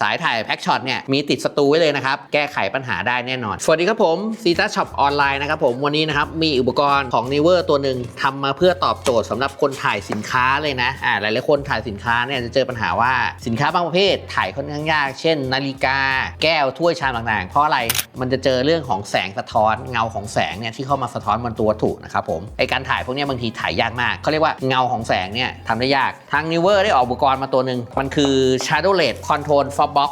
สายถ่ายแพ็กช็อตเนี่ยมีติดสตูไว้เลยนะครับ แก้ไขปัญหาได้แน่นอน สวัสดีครับผมซีตาช็อปออนไลน์นะครับผมวันนี้นะครับมีอุปกรณ์ของ n e w e r ตัวหนึ่งทำมาเพื่อตอบโจทย์สำหรับคนถ่ายสินค้าเลยนะอ่าหลายๆคนถ่ายสินค้าเนี่ยจะเจอปัญหาว่าสินค้าบางประเภทถ่ายค่อนข้างยาก เช่น นาฬิกา แก้วถ้วยชามต่างๆ เพราะอะไรมันจะเจอเรื่องของแสงสะท้อนเงาของแสงเนี่ยที่เข้ามาสะท้อนบนตัววัตถุนะครับผมไอการถ่ายพวกนี้บางทีถ่ายยากมากเขาเรียกว่าเงาของแสงเนี่ยทำได้ยากทาง n e w e r ได้ออกอุปกรณ์มาตัวหนึ่งมันคือ Shadow Red Control for Box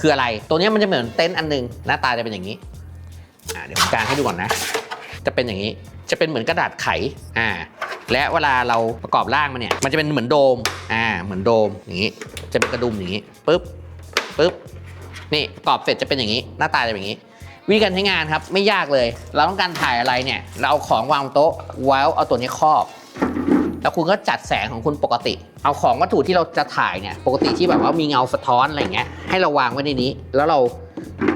คืออะไร ตัวนี้มันจะเหมือนเต็นท์อันหนึง หน้าตาจะเป็นอย่างนี้อ่าเดี๋ยวผมกางให้ดูก่อนนะ จะเป็นอย่างนี้ จะเป็นเหมือนกระดาษไข อ่า และเวลาเราประกอบร่างมันเนี่ย มันจะเป็นเหมือนโดม อ่า เหมือนโดมอย่างนี้ จะเป็นกระดุมอย่างนี้ปึ๊บปึ๊บ นี่ประกอบเสร็จจะเป็นอย่างนี้ หน้าตาจะเป็นอย่างนี้ วิธีการใช้งานครับ ไม่ยากเลย เราต้องการถ่ายอะไรเนี่ย เราเอาของวางโต๊ะไว้เอาตัวนี้ครอบ แล้วคุณก็จัดแสงของคุณปกติ เอาของวัตถุที่เราจะถ่ายเนี่ย ปกติที่แบบว่ามีเงาสะท้อนอะไรเงี้ย ให้เราวางไว้ในนี้ แล้วเรา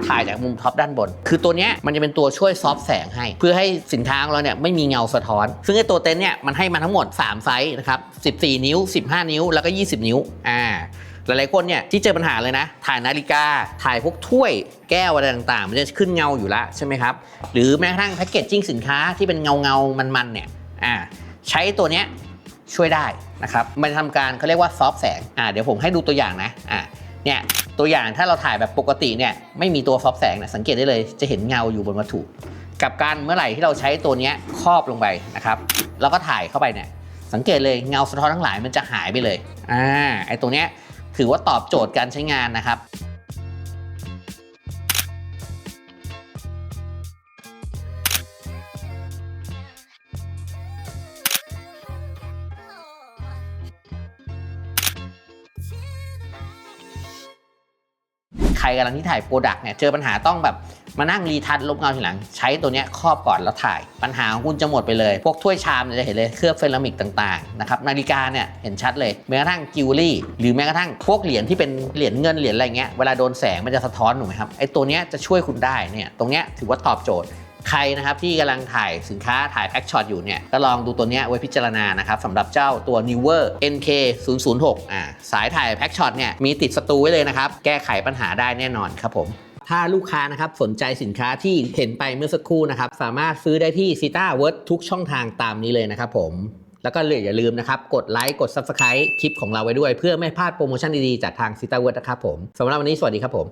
ถ่ายจากมุมท็อปด้านบน คือตัวเนี้ยมันจะเป็นตัวช่วยซอฟแสงให้ เพื่อให้สินค้าของเราเนี่ยไม่มีเงาสะท้อน ซึ่งไอ้ตัวเต็นท์เนี่ยมันให้มาทั้งหมด 3 ไซส์นะครับ 14 นิ้ว 15 นิ้ว แล้วก็ 20 นิ้ว อ่า หลายๆคนเนี่ยที่เจอปัญหาเลยนะ ถ่ายนาฬิกา ถ่ายพวกถ้วย แก้วอะไรต่างๆ มันจะขึ้นเงาอยู่แล้วใช่ไหมครับ หรือแม้กระทั่งแพคเกจจิ้งสินค้าที่เป็นเงาเงามันๆเนี่ย อ่า ใช้ตัวเนี้ย ช่วยได้นะครับ มันทำการเขาเรียกว่าซอฟแสงอ่าเดี๋ยวผมให้ดูตัวอย่างนะอ่าเนี่ยตัวอย่างถ้าเราถ่ายแบบปกติเนี่ยไม่มีตัวซอฟแสงนี่ยสังเกตได้เลยจะเห็นเงาอยู่บนวัตถุกับการเมื่อไหร่ที่เราใช้ตัวเนี้ยครอบลงไปนะครับแล้วก็ถ่ายเข้าไปเนี่ยสังเกตเลยเงาสะท้อนทั้งหลายมันจะหายไปเลยอ่าไอตัวเนี้ยถือว่าตอบโจทย์การใช้งานนะครับ รกำลังที่ถ่ายโปรดักต์เนี่ยเจอปัญหาต้องแบบมานั่งรีทัชลบเงาทีหลัง ใช้ตัวเนี้ยครอบก่อนแล้วถ่าย ปัญหาของคุณจะหมดไปเลย พวกถ้วยชามเนี่ยจะเห็นเลยเคลือบเฟรามิกต่างๆนะครับนาฬิกาเนี่ยเห็นชัดเลยแม้กระทั่งจิวเวลรี่หรือแม้กระทั่งพวกเหรียญที่เป็นเหรียญเงินเหรียญอะไรเงี้ยเวลาโดนแสงมันจะสะท้อนถูกไหมครับไอ้ตัวเนี้ยจะช่วยคุณได้เนี่ยตรงเนี้ยถือว่าตอบโจทย์ ใครนะครับที่กำลังถ่ายสินค้าถ่ายแพ็กช็อตอยู่เนี่ยก็ลองดูตัวนี้ไว้พิจารณานะครับสำหรับเจ้าตัว Newer NK 0 0 6อ่าสายถ่ายแพ็กช็อตเนี่ยมีติดสตูไว้เลยนะครับ แก้ไขปัญหาได้แน่นอนครับผมถ้าลูกค้านะครับสนใจสินค้าที่เห็นไปเมื่อสักครู่นะครับ สามารถซื้อได้ที่ c i t a w o r d ทุกช่องทางตามนี้เลยนะครับผม แล้วก็เลยอย่าลืมนะครับ กดไลค์กด Subscribe คลิปของเราไว้ด้วย เพื่อไม่พลาดโปรโมชั่นดีๆ จากทาง c i t a w o r d นะครับผมสำหรับวันนี้สวัสดีครับผม